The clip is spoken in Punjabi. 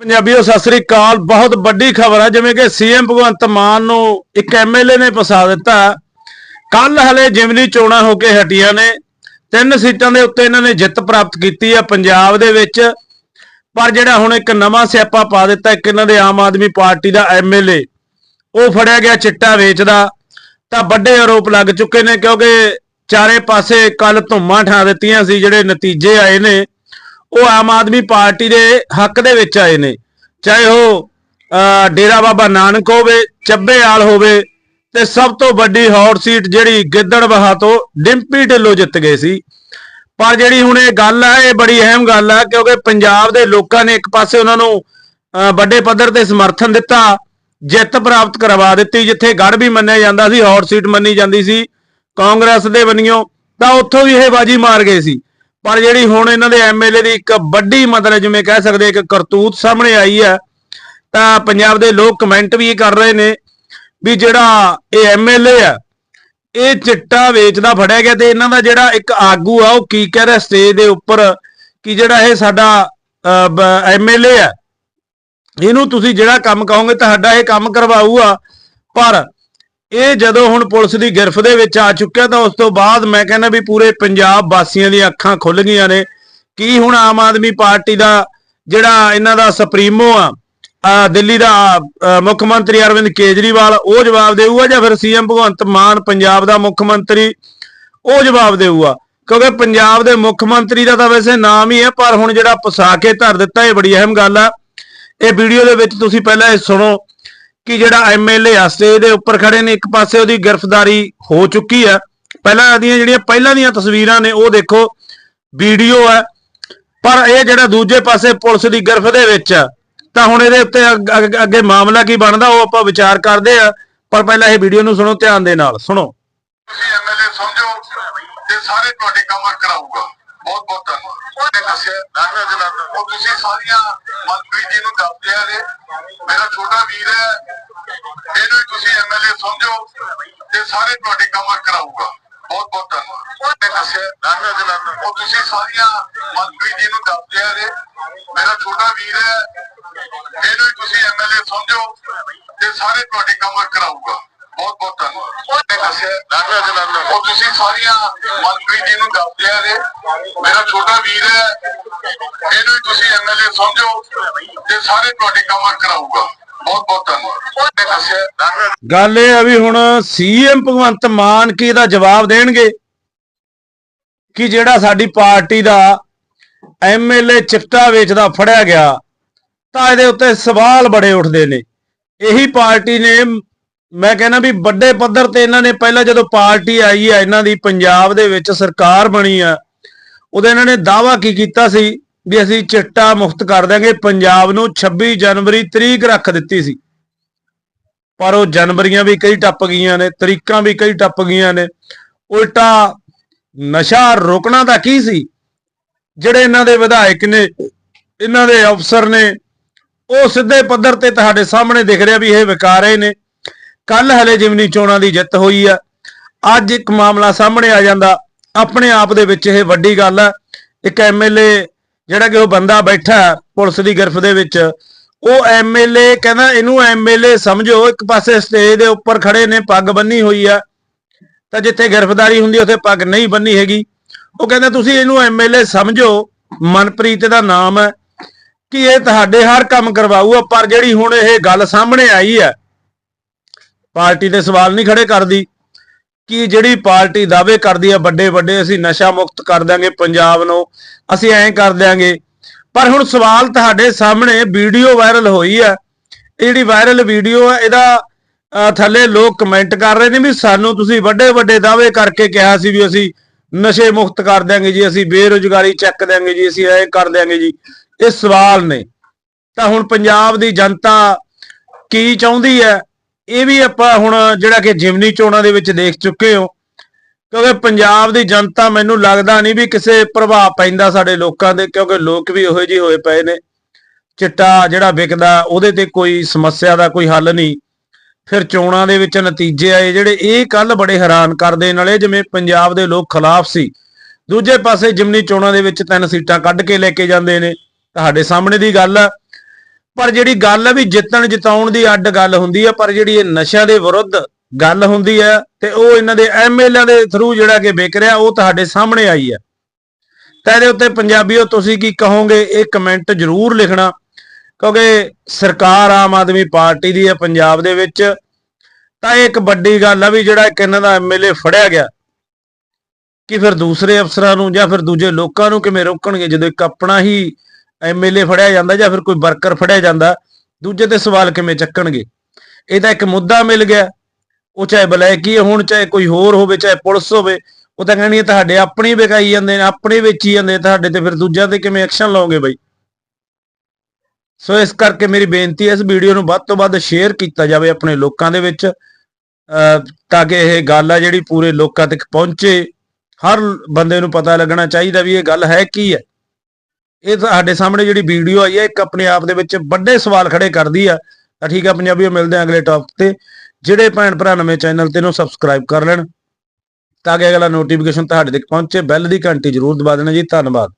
ਪੰਜਾਬੀਓ, ਸਤਿ ਸ੍ਰੀ ਅਕਾਲ। ਬਹੁਤ ਵੱਡੀ ਖਬਰ ਹੈ ਜਿਵੇਂ ਕਿ ਸੀਐਮ ਭਗਵੰਤ ਮਾਨ ਨੂੰ ਇੱਕ ਐਮਐਲਏ ਨੇ ਫਸਾ ਦਿੱਤਾ। ਕੱਲ ਹਲੇ ਜਿਮਨੀ ਚੋਣਾਂ ਹੋ ਕੇ ਹਟੀਆਂ ਨੇ। ਤਿੰਨ ਸੀਟਾਂ ਦੇ ਉੱਤੇ ਇਹਨਾਂ ਨੇ ਜਿੱਤ ਪ੍ਰਾਪਤ ਕੀਤੀ ਹੈ ਪੰਜਾਬ ਦੇ ਵਿੱਚ। ਪਰ ਜਿਹੜਾ ਹੁਣ ਇੱਕ ਨਵਾਂ ਸਿਆਪਾ ਪਾ ਦਿੱਤਾ ਇੱਕ ਇਹਨਾਂ ਦੇ ਆਮ ਆਦਮੀ ਪਾਰਟੀ ਦਾ ਐਮਐਲਏ ਉਹ ਫੜਿਆ ਗਿਆ ਚਿੱਟਾ ਵੇਚਦਾ। ਤਾਂ ਵੱਡੇ ਆਰੋਪ ਲੱਗ ਚੁੱਕੇ ਨੇ, ਕਿਉਂਕਿ ਚਾਰੇ ਪਾਸੇ ਕੱਲ ਧੁੰਮਾਂ ਠਾ ਦਿੱਤੀਆਂ ਸੀ, ਜਿਹੜੇ ਨਤੀਜੇ ਆਏ ਨੇ। ਉਹ ਆਮ ਆਦਮੀ ਪਾਰਟੀ ਦੇ ਹੱਕ ਦੇ ਵਿੱਚ ਆਏ ਨੇ। ਚਾਹੇ ਉਹ ਅਹ, ਡੇਰਾ ਬਾਬਾ ਨਾਨਕ ਹੋਵੇ ਚੱਬੇਆਲ ਹੋਵੇ ਤੇ ਸਭ ਤੋਂ ਵੱਡੀ ਹੌਟ ਸੀਟ ਜਿਹੜੀ ਗਿੱਦੜਬਾਹਾ ਤੋਂ ਡਿੰਪੀ ਢਿੱਲੋਂ ਜਿੱਤ ਗਏ ਸੀ। ਪਰ ਜਿਹੜੀ ਹੁਣ ਇਹ ਗੱਲ ਹੈ ਇਹ ਬੜੀ ਅਹਿਮ ਗੱਲ ਹੈ ਕਿਉਂਕਿ ਪੰਜਾਬ ਦੇ ਲੋਕਾਂ ਨੇ ਇੱਕ ਪਾਸੇ ਉਹਨਾਂ ਨੂੰ ਅਹ, ਵੱਡੇ ਪੱਧਰ ਤੇ ਸਮਰਥਨ ਦਿੱਤਾ ਜਿੱਤ ਪ੍ਰਾਪਤ ਕਰਵਾ ਦਿੱਤੀ ਜਿੱਥੇ ਗੜ ਵੀ ਮੰਨਿਆ ਜਾਂਦਾ ਸੀ ਹੌਟ ਸੀਟ ਮੰਨੀ ਜਾਂਦੀ ਸੀ ਕਾਂਗਰਸ ਦੇ ਬੰਨਿਓ ਤਾਂ ਉੱਥੋਂ ਵੀ ਇਹ ਬਾਜੀ ਮਾਰ ਗਏ ਸੀ। ਪਰ ਜਿਹੜੀ ਹੁਣ ਇਹਨਾਂ ਦੇ ਐਮਐਲਏ ਦੀ ਇੱਕ ਵੱਡੀ ਮਤਲਬ ਜਿਵੇਂ ਕਹਿ ਸਕਦੇ ਇੱਕ ਕਰਤੂਤ ਸਾਹਮਣੇ ਆਈ ਹੈ, ਤਾਂ ਪੰਜਾਬ ਦੇ ਲੋਕ ਕਮੈਂਟ ਵੀ ਇਹ ਕਰ ਰਹੇ ਨੇ ਵੀ ਜਿਹੜਾ ਇਹ ਐਮਐਲਏ ਆ, ਇਹ ਚਿੱਟਾ ਵੇਚਦਾ ਫੜਿਆ ਗਿਆ ਤੇ ਇਹਨਾਂ ਦਾ ਜਿਹੜਾ ਇੱਕ ਆਗੂ ਆ, ਉਹ ਕੀ ਕਹਿ ਰਿਹਾ ਸਟੇਜ ਦੇ ਉੱਪਰ ਕਿ ਜਿਹੜਾ ਇਹ ਸਾਡਾ ਐਮਐਲਏ ਆ, ਇਹਨੂੰ ਤੁਸੀਂ ਜਿਹੜਾ ਕੰਮ ਕਹੋਗੇ, ਤੁਹਾਡਾ ਇਹ ਕੰਮ ਕਰਵਾਊਗਾ, ਪਰ ਇਹ ਜਦੋਂ ਹੁਣ ਪੁਲਿਸ ਦੀ ਗਿਰਫ ਦੇ ਵਿੱਚ ਆ ਚੁੱਕਿਆ ਤਾਂ ਉਸ ਤੋਂ ਬਾਅਦ ਮੈਂ ਕਹਿੰਦਾ ਵੀ ਪੂਰੇ ਪੰਜਾਬ ਵਾਸੀਆਂ ਦੀਆਂ ਅੱਖਾਂ ਖੁੱਲ ਗਈਆਂ ਨੇ। ਕੀ ਹੁਣ ਆਮ ਆਦਮੀ ਪਾਰਟੀ ਦਾ ਜਿਹੜਾ ਇਹਨਾਂ ਦਾ ਸੁਪਰੀਮੋ ਆ ਦਿੱਲੀ ਦਾ ਮੁੱਖ ਮੰਤਰੀ ਅਰਵਿੰਦ ਕੇਜਰੀਵਾਲ, ਉਹ ਜਵਾਬ ਦੇਊਗਾ ਜਾਂ ਫਿਰ ਸੀਐਮ ਭਗਵੰਤ ਮਾਨ ਪੰਜਾਬ ਦਾ ਮੁੱਖ ਮੰਤਰੀ, ਉਹ ਜਵਾਬ ਦੇਊਗਾ? ਕਿਉਂਕਿ ਪੰਜਾਬ ਦੇ ਮੁੱਖ ਮੰਤਰੀ ਦਾ ਤਾਂ ਵੈਸੇ ਨਾਮ ਹੀ ਹੈ, ਪਰ ਹੁਣ ਜਿਹੜਾ ਫਸਾ ਕੇ ਧਰ ਦਿੱਤਾ, ਇਹ ਬੜੀ ਅਹਿਮ ਗੱਲ ਆ। ਇਹ ਵੀਡੀਓ ਦੇ ਵਿੱਚ ਤੁਸੀਂ ਪਹਿਲਾਂ ਇਹ ਸੁਣੋ। ਕਿ ਜਿਹੜਾ ਐਮਐਲਏ ਆ ਸਟੇਜ ਦੇ ਉੱਪਰ ਖੜੇ ਨੇ ਇੱਕ ਪਾਸੇ ਉਹਦੀ ਗ੍ਰਿਫਤਾਰੀ ਹੋ ਚੁੱਕੀ ਹੈ। ਪਹਿਲਾਂ ਇਹਦੀਆਂ ਜਿਹੜੀਆਂ ਪਹਿਲਾਂ ਦੀਆਂ ਤਸਵੀਰਾਂ ਨੇ ਉਹ ਦੇਖੋ ਵੀਡੀਓ ਹੈ। ਪਰ ਇਹ ਜਿਹੜਾ ਦੂਜੇ ਪਾਸੇ ਪੁਲਿਸ ਦੀ ਗ੍ਰਿਫਤ ਦੇ ਵਿੱਚ ਆ ਤਾਂ ਹੁਣ ਇਹਦੇ ਉੱਤੇ ਅੱਗ- ਮਾਮਲਾ ਕੀ ਬਣਦਾ ਉਹ ਆਪਾਂ ਵਿਚਾਰ ਕਰਦੇ ਆ ਪਰ ਪਹਿਲਾਂ ਇਹ ਵੀਡੀਓ ਨੂੰ ਸੁਣੋ ਧਿਆਨ ਦੇ ਨਾਲ ਸੁਣੋ। ਤੁਸੀਂ ਐਮਐਲਏ ਸਮਝੋ ਤੇ ਸਾਰੇ ਤੁਹਾਡੇ ਕਮਰ ਕਰਾਊਗਾ। ਬਹੁਤ ਬਹੁਤ ਧੰਨਵਾਦ। ਉਹਨੇ ਦੱਸਿਆ ਉਹ ਤੁਸੀਂ ਸਾਰੀਆਂ ਮੰਤਰੀ ਜੀ ਨੂੰ ਦੱਸਦੇ ਆ ਨੇ ਮੇਰਾ ਛੋਟਾ ਵੀਰ ਹੈ। ਇਹਨੂੰ ਤੁਸੀਂ ਐਮਐਲਏ ਸਮਝੋ ਤੇ ਸਾਰੇ ਤੁਹਾਡੇ ਕਮਰ ਕਰਾਊਗਾ। ਬਹੁਤ ਬਹੁਤ ਧੰਨਵਾਦ। ਉਹਨੇ ਦੱਸਿਆ। ਨਾਨਾ ਜਨਾਨਾ ਉਹ ਤੁਸੀਂ ਸਾਰੀਆਂ ਮੰਤਰੀ ਜੀ ਨੂੰ ਦੱਸਦੇ ਆ ਨੇ ਮੇਰਾ ਛੋਟਾ ਵੀਰ ਹੈ। ਇਹਨੂੰ ਤੁਸੀਂ ਐਮਐਲਏ ਸਮਝੋ ਤੇ ਸਾਰੇ ਤੁਹਾਡੇ ਕਮਰ ਕਰਾਊਗਾ। ਬਹੁਤ ਬਹੁਤ ਧੰਨਵਾਦ। ਉਹਨੇ ਦੱਸਿਆ। ਨਾਨਾ ਜਨਾਨਾ ਉਹ ਤੁਸੀਂ ਸਾਰੀਆਂ ਮੰਤਰੀ ਜੀ ਨੂੰ ਦੱਸਦੇ ਆ ਨੇ ਮੇਰਾ ਛੋਟਾ ਵੀਰ ਹੈ। ਇਹਨੂੰ ਤੁਸੀਂ ਐਮਐਲਏ ਸਮਝੋ ਤੇ ਸਾਰੇ ਤੁਹਾਡੇ ਕਮਰ ਕਰਾਊਗਾ। ਬਹੁਤ ਬਹੁਤ ਧੰਨਵਾਦ। ਗੱਲ ਇਹ ਆ ਵੀ ਹੁਣ ਸੀਐਮ ਭਗਵੰਤ ਮਾਨ ਕੀ ਦਾ ਜਵਾਬ ਦੇਣਗੇ? ਕਿ ਜਿਹੜਾ ਸਾਡੀ ਪਾਰਟੀ ਦਾ ਐਮਐਲਏ ਚਿੱਟਾ ਵੇਚਦਾ ਫੜਿਆ ਗਿਆ, ਤਾਂ ਇਹਦੇ ਉੱਤੇ ਸਵਾਲ ਬੜੇ ਉੱਠਦੇ ਨੇ। ਇਹੀ ਪਾਰਟੀ ਨੇ, ਮੈਂ ਕਹਿੰਦਾ ਵੀ ਵੱਡੇ ਪੱਧਰ ਤੇ ਇਹਨਾਂ ਨੇ ਪਹਿਲਾਂ ਜਦੋਂ ਪਾਰਟੀ ਆਈ ਹੈ, ਇਹਨਾਂ ਦੀ ਪੰਜਾਬ ਦੇ ਵਿੱਚ ਸਰਕਾਰ ਬਣੀ ਆ ਉਦੋਂ ਇਹਨਾਂ ਨੇ ਦਾਵਾ ਕੀ ਕੀਤਾ ਸੀ? ਵੀ ਅਸੀਂ ਚਿੱਟਾ ਮੁਕਤ ਕਰ ਦਾਂਗੇ ਪੰਜਾਬ ਨੂੰ 26 ਜਨਵਰੀ ਤਰੀਕ ਰੱਖ ਦਿੱਤੀ ਸੀ। ਪਰ ਉਹ ਜਨਵਰੀਆਂ ਵੀ ਕਈ ਟੱਪ ਗਈਆਂ ਨੇ, ਤਰੀਕਾਂ ਵੀ ਕਈ ਟੱਪ ਗਈਆਂ ਨੇ। ਉਲਟਾ ਨਸ਼ਾ ਰੋਕਣਾ ਦਾ ਕੀ ਸੀ? ਜਿਹੜੇ ਇਹਨਾਂ ਦੇ ਵਿਧਾਇਕ ਨੇ, ਇਹਨਾਂ ਦੇ ਅਫਸਰ ਨੇ, ਉਹ ਸਿੱਧੇ ਪੱਧਰ ਤੇ ਤੁਹਾਡੇ ਸਾਹਮਣੇ ਦਿਖ ਰਿਹਾ ਵੀ ਇਹ ਵਿਕਾਰ ਰਹੇ ਨੇ। ਕੱਲ ਹਲੇ ਜਿਮਨੀ ਚੋਣਾਂ ਦੀ ਜਿੱਤ ਹੋਈ ਆ। ਅੱਜ ਇੱਕ ਮਾਮਲਾ ਸਾਹਮਣੇ ਆ ਜਾਂਦਾ। ਆਪਣੇ ਆਪ ਦੇ ਵਿੱਚ ਇਹ ਵੱਡੀ ਗੱਲ ਹੈ ਇੱਕ ਐਮਐਲਏ ਜਿਹੜਾ ਕਿ ਉਹ ਬੰਦਾ ਬੈਠਾ ਪੁਲਿਸ ਦੀ ਗਿਰਫ ਦੇ ਵਿੱਚ, ਉਹ ਐਮਐਲਏ ਕਹਿੰਦਾ ਇਹਨੂੰ ਐਮਐਲਏ ਸਮਝੋ, ਇੱਕ ਪਾਸੇ ਸਟੇਜ ਦੇ ਉੱਪਰ ਖੜੇ ਨੇ, ਪੱਗ ਬੰਨੀ ਹੋਈ ਆ। ਤਾਂ ਜਿੱਥੇ ਗ੍ਰਿਫਤਾਰੀ ਹੁੰਦੀ ਉੱਥੇ ਪੱਗ ਨਹੀਂ ਬੰਨੀ ਹੈਗੀ। ਉਹ ਕਹਿੰਦਾ ਤੁਸੀਂ ਇਹਨੂੰ ਐਮਐਲਏ ਸਮਝੋ, ਮਨਪ੍ਰੀਤ ਦਾ ਨਾਮ ਹੈ, ਕਿ ਇਹ ਤੁਹਾਡੇ ਹਰ ਕੰਮ ਕਰਵਾਊਗਾ, ਪਰ ਜਿਹੜੀ ਹੁਣ ਇਹ ਗੱਲ ਸਾਹਮਣੇ ਆਈ ਹੈ, ਪਾਰਟੀ ਦੇ ਸਵਾਲ ਨਹੀਂ ਖੜੇ ਕਰਦੀ। ਕਿ ਜਿਹੜੀ ਪਾਰਟੀ ਦਾਅਵੇ ਕਰਦੀ ਹੈ ਵੱਡੇ ਵੱਡੇ, ਅਸੀਂ ਨਸ਼ਾ ਮੁਕਤ ਕਰ ਦਾਂਗੇ ਪੰਜਾਬ ਨੂੰ, ਅਸੀਂ ਐਂ ਕਰ ਦਿਆਂਗੇ। ਪਰ ਹੁਣ ਸਵਾਲ ਤੁਹਾਡੇ ਸਾਹਮਣੇ ਵੀਡੀਓ ਵਾਇਰਲ ਹੋਈ ਹੈ ਇਹ ਜਿਹੜੀ ਵਾਇਰਲ ਵੀਡੀਓ ਹੈ ਇਹਦਾ ਥੱਲੇ ਲੋਕ ਕਮੈਂਟ ਕਰ ਰਹੇ ਨੇ ਵੀ ਸਾਨੂੰ ਤੁਸੀਂ ਵੱਡੇ ਵੱਡੇ ਦਾਅਵੇ ਕਰਕੇ ਕਿਹਾ ਸੀ ਵੀ ਅਸੀਂ ਨਸ਼ੇ ਮੁਕਤ ਕਰ ਦਿਆਂਗੇ ਜੀ, ਅਸੀਂ ਬੇਰੁਜ਼ਗਾਰੀ ਚੱਕ ਦਿਆਂਗੇ ਜੀ, ਅਸੀਂ ਐਂ ਕਰ ਦਿਆਂਗੇ ਜੀ। ਇਹ ਸਵਾਲ ਨੇ। ਤਾਂ ਹੁਣ ਪੰਜਾਬ ਦੀ ਜਨਤਾ ਕੀ ਚਾਹੁੰਦੀ ਹੈ? ਇਹ ਵੀ ਆਪਾਂ ਹੁਣ ਜਿਹੜਾ ਕਿ ਜਿਮਨੀ ਚੋਣਾਂ ਦੇ ਵਿੱਚ ਦੇਖ ਚੁੱਕੇ ਹੋ, ਕਿਉਂਕਿ ਪੰਜਾਬ ਦੀ ਜਨਤਾ ਮੈਨੂੰ ਲੱਗਦਾ ਨਹੀਂ ਵੀ ਕਿਸੇ ਪ੍ਰਭਾਵ ਪੈਂਦਾ ਸਾਡੇ ਲੋਕਾਂ ਦੇ ਕਿਉਂਕਿ ਲੋਕ ਵੀ ਉਹੋ ਜਿਹੇ ਹੋਏ ਪਏ ਨੇ। ਚਿੱਟਾ ਜਿਹੜਾ ਵਿਕਦਾ, ਉਹਦੇ ਤੇ ਕੋਈ ਸਮੱਸਿਆ ਦਾ ਕੋਈ ਹੱਲ ਨਹੀਂ। ਫਿਰ ਚੋਣਾਂ ਦੇ ਵਿੱਚ ਨਤੀਜੇ ਆਏ, ਜਿਹੜੇ ਇਹ ਕੱਲ ਬੜੇ ਹੈਰਾਨ ਕਰਦੇ ਨਾਲੇ, ਜਿਵੇਂ ਪੰਜਾਬ ਦੇ ਲੋਕ ਖਿਲਾਫ ਸੀ। ਦੂਜੇ ਪਾਸੇ ਜਿਮਨੀ ਚੋਣਾਂ ਦੇ ਵਿੱਚ ਤਿੰਨ ਸੀਟਾਂ ਕੱਢ ਕੇ ਲੈ ਕੇ ਜਾਂਦੇ ਨੇ। ਤੁਹਾਡੇ ਸਾਹਮਣੇ ਦੀ ਗੱਲ ਆ ਪਰ ਜਿਹੜੀ ਗੱਲ ਹੈ ਵੀ ਜਿੱਤਣ ਜਿਤਾਉਣ ਦੀ ਅੱਡ ਗੱਲ ਹੁੰਦੀ ਹੈ ਪਰ ਜਿਹੜੀ ਇਹ ਨਸ਼ਿਆਂ ਦੇ ਵਿਰੁੱਧ ਗੱਲ ਹੁੰਦੀ ਹੈ ਤੇ ਉਹ ਇਹਨਾਂ ਦੇ ਐਮਐਲਏ ਦੇ ਥਰੂ ਜਿਹੜਾ ਕਿ ਵਿਕ ਰਿਹਾ, ਉਹ ਤੁਹਾਡੇ ਸਾਹਮਣੇ ਆਈ ਹੈ ਤਾਂ ਇਹਦੇ ਉੱਤੇ ਪੰਜਾਬੀਓ ਤੁਸੀਂ ਕੀ ਕਹੋਗੇ? ਇਹ ਕਮੈਂਟ ਜ਼ਰੂਰ ਲਿਖਣਾ, ਕਿਉਂਕਿ ਸਰਕਾਰ ਆਮ ਆਦਮੀ ਪਾਰਟੀ ਦੀ ਹੈ ਪੰਜਾਬ ਦੇ ਵਿੱਚ। ਤਾਂ ਇਹ ਇੱਕ ਵੱਡੀ ਗੱਲ ਆ ਵੀ ਜਿਹੜਾ ਇੱਕ ਇਹਨਾਂ ਦਾ ਐਮਐਲਏ ਫੜਿਆ ਗਿਆ, ਕਿ ਫਿਰ ਦੂਸਰੇ ਅਫਸਰਾਂ ਨੂੰ ਜਾਂ ਫਿਰ ਦੂਜੇ ਲੋਕਾਂ ਨੂੰ ਕਿਵੇਂ ਰੋਕਣਗੇ, ਜਦੋਂ ਇੱਕ ਆਪਣਾ ਹੀ ਐਮਐਲਏ ਫੜਿਆ ਜਾਂਦਾ ਜਾਂ ਫਿਰ ਕੋਈ ਵਰਕਰ ਫੜਿਆ ਜਾਂਦਾ, ਦੂਜੇ ਤੇ ਸਵਾਲ ਕਿਵੇਂ ਚੱਕਣਗੇ? ਇਹ ਤਾਂ ਇੱਕ ਮੁੱਦਾ ਮਿਲ ਗਿਆ। ਉਹ ਚਾਹੇ ਬਲੈਕੀ ਹੋਣ, ਚਾਹੇ ਕੋਈ ਹੋਰ ਹੋਵੇ, ਚਾਹੇ ਪੁਲਿਸ ਹੋਵੇ, ਉਹ ਤਾਂ ਕਹਿਣੀ ਤੁਹਾਡੇ ਆਪਣੇ ਵਿਕਾਈ ਜਾਂਦੇ ਨੇ, ਆਪਣੇ ਵੇਚੀ ਜਾਂਦੇ ਤੁਹਾਡੇ ਤੇ ਫਿਰ ਦੂਜਿਆਂ ਤੇ ਕਿਵੇਂ ਐਕਸ਼ਨ ਲਓਗੇ ਬਈ? ਸੋ ਇਸ ਕਰਕੇ ਮੇਰੀ ਬੇਨਤੀ ਹੈ ਇਸ ਵੀਡੀਓ ਨੂੰ ਵੱਧ ਤੋਂ ਵੱਧ ਸ਼ੇਅਰ ਕੀਤਾ ਜਾਵੇ ਆਪਣੇ ਲੋਕਾਂ ਦੇ ਵਿੱਚ, ਅਹ, ਤਾਂ ਕਿ ਇਹ ਗੱਲ ਆ ਜਿਹੜੀ ਪੂਰੇ ਲੋਕਾਂ ਤੱਕ ਪਹੁੰਚੇ। ਹਰ ਬੰਦੇ ਨੂੰ ਪਤਾ ਲੱਗਣਾ ਚਾਹੀਦਾ ਵੀ ਇਹ ਗੱਲ ਹੈ ਕੀ ਹੈ। ਇਹ ਤੁਹਾਡੇ ਸਾਹਮਣੇ ਜਿਹੜੀ ਵੀਡੀਓ ਆਈ ਹੈ, ਇੱਕ ਆਪਣੇ ਆਪ ਦੇ ਵਿੱਚ ਵੱਡੇ ਸਵਾਲ ਖੜੇ ਕਰਦੀ ਆ। ਤਾਂ ਠੀਕ ਆ, ਪੰਜਾਬੀਓ, ਮਿਲਦੇ ਆ ਅਗਲੇ ਟੌਪਿਕ ਤੇ। ਜਿਹੜੇ ਭੈਣ ਭਰਾ ਨਵੇਂ ਚੈਨਲ ਤੇ ਨੂੰ ਸਬਸਕ੍ਰਾਈਬ ਕਰ ਲੈਣ, ਤਾਂ ਕਿ ਅਗਲਾ ਨੋਟੀਫਿਕੇਸ਼ਨ ਤੁਹਾਡੇ ਤੱਕ ਪਹੁੰਚੇ। ਬੈਲ ਦੀ ਘੰਟੀ ਜ਼ਰੂਰ ਦਬਾ ਦੇਣਾ ਜੀ। ਧੰਨਵਾਦ।